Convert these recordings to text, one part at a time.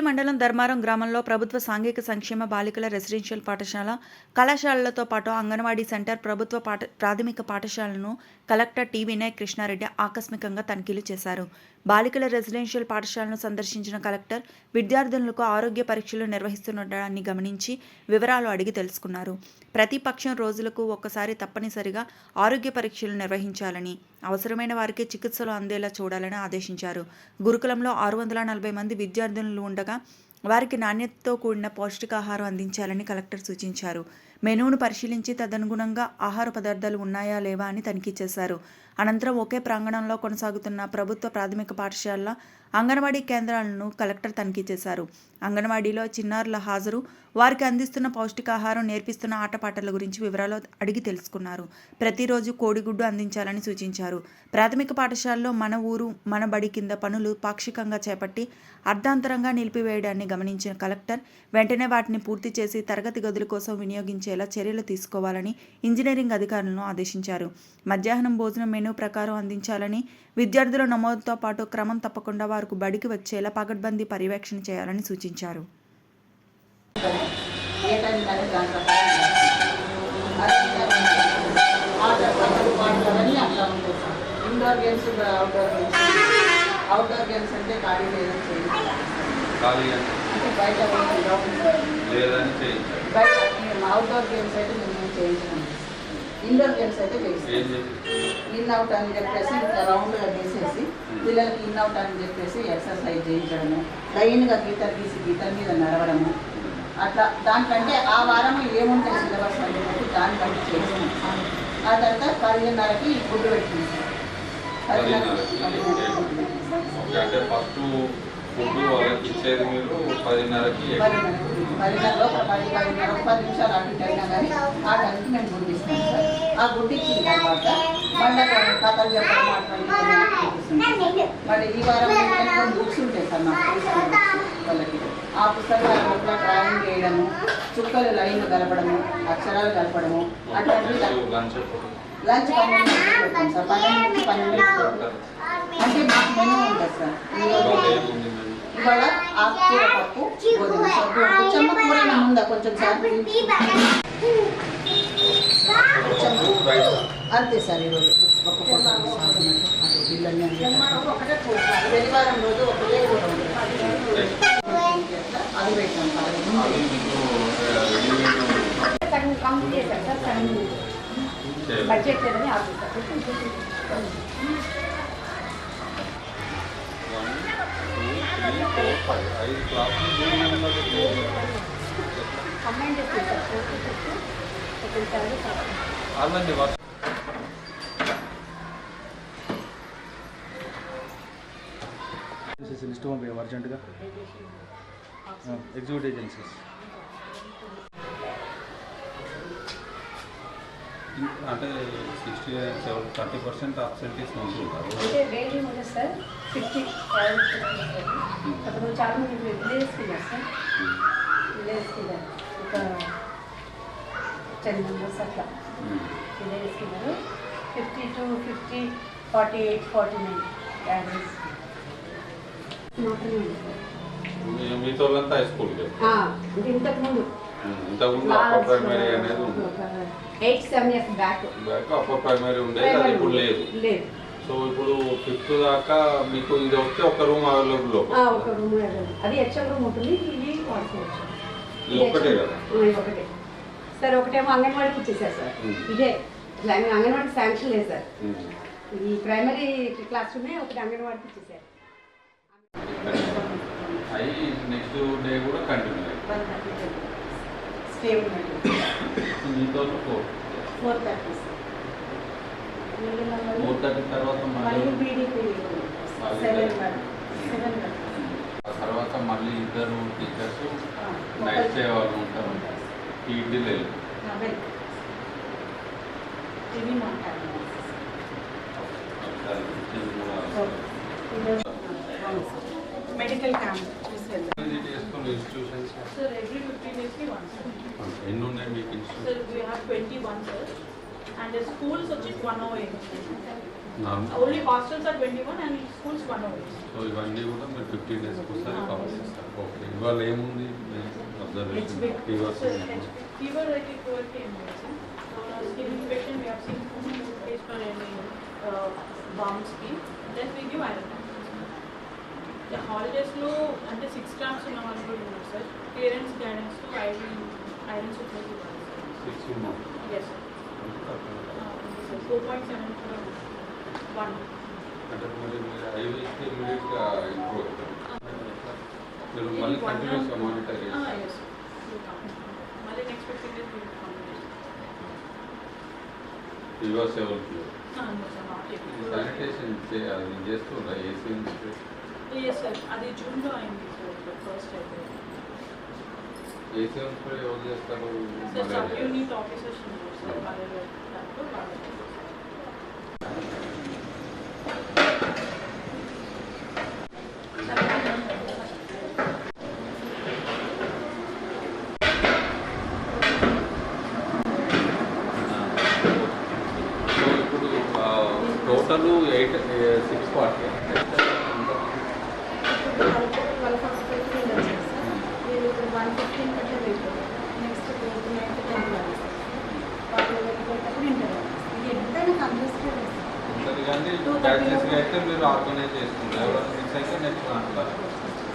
మండలం ధర్మారం గ్రామంలో ప్రభుత్వ సాంఘిక సంక్షేమ బాలికల రెసిడెన్షియల్ పాఠశాల కళాశాలలతో పాటు అంగన్వాడీ సెంటర్ ప్రభుత్వ పాఠ ప్రాథమిక పాఠశాలను కలెక్టర్ టి వినయ్ కృష్ణారెడ్డి ఆకస్మికంగా తనిఖీలు చేశారు. బాలికల రెసిడెన్షియల్ పాఠశాలను సందర్శించిన కలెక్టర్ విద్యార్థులకు ఆరోగ్య పరీక్షలు నిర్వహిస్తుండడాన్ని గమనించి వివరాలు అడిగి తెలుసుకున్నారు. ప్రతిపక్షం రోజులకు ఒక్కసారి తప్పనిసరిగా ఆరోగ్య పరీక్షలు నిర్వహించాలని అవసరమైన వారికి చికిత్సలు అందేలా చూడాలని ఆదేశించారు. గురుకులంలో ఆరు వందల నలభై మంది విద్యార్థినులు ఉండగా వారికి నాణ్యతతో కూడిన పౌష్టికాహారం అందించాలని కలెక్టర్ సూచించారు. మెనూను పరిశీలించి తదనుగుణంగా ఆహార పదార్థాలు ఉన్నాయా లేవా అని తనిఖీ చేశారు. అనంతరం ఒకే ప్రాంగణంలో కొనసాగుతున్న ప్రభుత్వ ప్రాథమిక పాఠశాలల అంగన్వాడీ కేంద్రాలను కలెక్టర్ తనిఖీ చేశారు. అంగన్వాడీలో చిన్నారుల హాజరు వారికి అందిస్తున్న పౌష్టికాహారం నేర్పిస్తున్న ఆటపాటల గురించి వివరాలు అడిగి తెలుసుకున్నారు. ప్రతిరోజు కోడిగుడ్డు అందించాలని సూచించారు. ప్రాథమిక పాఠశాలలో మన ఊరు మన బడి కింద పనులు పాక్షికంగా చేపట్టి అర్ధాంతరంగా నిలిపివేయడాన్ని గమనించిన కలెక్టర్ వెంటనే వాటిని పూర్తి చేసి తరగతి గదుల కోసం వినియోగించేలా చర్యలు తీసుకోవాలని ఇంజనీరింగ్ అధికారులను ఆదేశించారు. మధ్యాహ్నం భోజనం ప్రకారం అందించాలని విద్యార్థుల నమోదుతో పాటు క్రమం తప్పకుండా వారికి బడికి వచ్చేలా పగడ్బందీ పర్యవేక్షణ చేయాలని సూచించారు. Indoor games outdoor games outdoor games అంటే ఖాళీ ఖాళీ అంటే లేదని చేయించాలి బయట అవుట్డోర్ గేమ్స్ అయితే మేము చేయించాము. ఇండోర్ గేమ్స్ అయితే చేయిస్తాం ఏం చేసి ఇన్ అవుట్ అని చెప్పేసి ఇట్లా రౌండ్గా వేసేసి పిల్లలకి ఇన్ అవుట్ అని చెప్పేసి ఎక్సర్సైజ్ చేయించడము లైన్గా గీతలు గీసి గీతల మీద నడవడము. అట్లా దానికంటే ఆ వారం ఏముంటాయి సిలబస్ అని చెప్పి దాన్ని బట్టి చేసాము ఆ తర్వాత పదిహేనున్నరకి గుడ్డు పెట్టింది అంటే ఫస్ట్ ఫుడ్ వాళ్ళకి ఇచ్చేది మీరు పదిన్నరకి పదిన్నరలో ఒక పది పదిన్నర పది నిమిషాలు అటు అయినా కానీ ఆ టైంకి మేము గుడ్డు ఆ గుడ్డు ఇచ్చిన తర్వాత మళ్ళీ కథలు చెప్పడం అటువంటి చూపిస్తున్నాం మరి ఈ వారం ఏంటంటే కొన్ని బుక్స్ ఉంటాయి సార్ మాకు తీసుకున్న books వాళ్ళకి ఆ పుస్తకాల లోపల డ్రాయింగ్ చేయడము చుక్కలు లైన్లు కలపడము అక్షరాలు కలపడము అటువంటివి లంచ్ లంచ్ పన్నెండు గంటలకు పెడతాం సార్ పన్నెండు నుంచి పన్నెండు పెడతాం అంటే మాకు మెనూ ఉంటుంది సార్ ఈరోజు ఏముంది మేము ఇవాళ ఆకుకూర పప్పు గోధుమ సబ్బు కొంచెం కూర ఉందా కొంచెం సార్ పప్పు రైస్ అంతే సార్ ఈరోజు ఒక పూట సార్ అన్నట్టు అటు బిల్లన్నీ అన్ని శనివారం రోజు ఒకటే కూర ఉంటుంది అది పెట్టాం సార్ అది మీకు రెడీమేడ్ సగం కంప్లీట్ చేశారు సార్. సగం చేయాలి బడ్జెట్ లేదని ఆలోచిస్తారు one two three four five ఐదు క్లాసులు కంబైన్ చేస్తుంది sir fourth fifth second third first అదండి వర్క్ ఏజెన్సీస్ లిస్ట్ పంపించాము అర్జెంటుగా ఎగ్జిక్యూటివ్ ఏజెన్సీస్ అంటే sixty seven thirty percent absentees ఉంటుంటారు అంటే డైలీ ఉంటుంది సార్ ఫిఫ్టీ అప్పుడు చాలా మంది విలేజ్కి వెళ్ళారు సార్ విలేజ్కి వెళ్ళారు ఒక టెన్ మెంబర్స్ అట్లా వెళ్ళారు fifty two fifty forty eight forty nine average మాత్రమే. ఉంది సార్ మీ- మీతో వాళ్ళంతా హై స్కూల్కి ఆ, అంటే ఇంతకుముందు ఇంతకుముందు అప్పర్ ప్రైమరీ అనేది ఉంది. Eight seven years back back upper primary ఉండేది అది ఇప్పుడు లేదు. లేదు. సో ఇప్పుడు ఫిఫ్త్ దాకా మీకు ఇది వస్తే ఒక రూమ్ అవైలబుల్ ఆ, ఒక రూమ్ అది హెచ్ఎం రూమ్ ఉంటుంది ఇది వాడుకోవచ్చు ఇది ఒక్కటే కదా? ఒకటే సార్ ఒకటేమో అంగన్వాడీకి ఇచ్చేసారు సార్. ఇదే అంగ- అంగన్వాడీ శాంక్షన్ లేదు సార్. ఈ ప్రైమరీ క్లాస్ రూమే ఒకటి అంగన్వాడీకి ఇచ్చేసారు అవి నెక్స్ట్ డే కూడా కంటిన్యూ స్టే ఉన్నట్టు. మీతో four. Four thirty four thirty తర్వాత మళ్ళీ మళ్ళీ బీడీపీ సెవెన్ సెవెన్ ఆ తర్వాత మళ్ళీ ఇద్దరు టీచర్స్ నైట్ స్టే వాళ్ళు ఉంటారు. పీటీ లేదు టీవీ మాట్లాడాలి మెడికల్ క్యాంప్ తీసుకెళ్ళాం చేసుకుని institutions Sir, every 15 days we one, sir. ఎన్ని ఉన్నాయి మీకు institution we have 21, sir. And the schools వచ్చి 108. Normal Only hostels are 21 and schools 108. So ఇవన్నీ కూడా మీరు ఫిఫ్టీన్ డేస్కి ఒకసారి కవర్ చేస్తారు ఓకే ఇవాళ ఏముంది observation over came also. Uh, skin infection we have seen based for any uh, bombs కి then we give iron The holidays లో అంటే సిక్స్ గ్రామ్స్ ఉన్న వాళ్ళు కూడా ఉన్నారు సార్ పేరెంట్స్ గైడెన్స్తో ఐరన్ ఐరన్ సూపర్ ఇవ్వాలి sir four point seven one అంటే మరి ఐదు ఇస్తే ఇమీడియట్గా ఇంప్రూవ్ అవుతారు మీరు మళ్ళీ కంటిన్యూస్గా మానిటర్ చేస్తారు మళ్ళీ నెక్స్ట్ ఫిఫ్టీన్ డేస్ ఫీవర్స్ ఎవరికి సార్ శానిటేషన్ అది చేస్తుందా? ఏసీ అది జూన్లో అయింది సార్ ఫస్ట్ అయితే ఏసీ ఎవరు చేస్తారు. యూనిట్ ఆఫీసర్స్ ఉన్నారు సార్ వాళ్ళ దాంట్లో వాళ్ళకి సో ఇప్పుడు టోటల్ ఎయిట్ సిక్స్ ఫార్టీ వాళ్ళ ఫస్ట్ అయితే వీళ్ళు వచ్చారు సార్ వీళ్ళు ఇప్పుడు వన్ ఫిఫ్టీన్ కంటే weight next twenty nine ten వాళ్ళు వెళ్ళేటప్పుడు ఇంటర్ ఇది ఎంతైనా కంపల్సరీ ఉంటుంది కానీ బ్యాచెస్ అయితే మీరు ఆర్గనైజ్ చేసుకుంటారు. ఎవరైనా అయితే నెక్స్ట్ దాంట్లో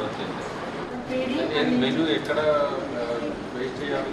వచ్చేసి మెనూ ఎక్కడ వెయిట్ చేయాలి?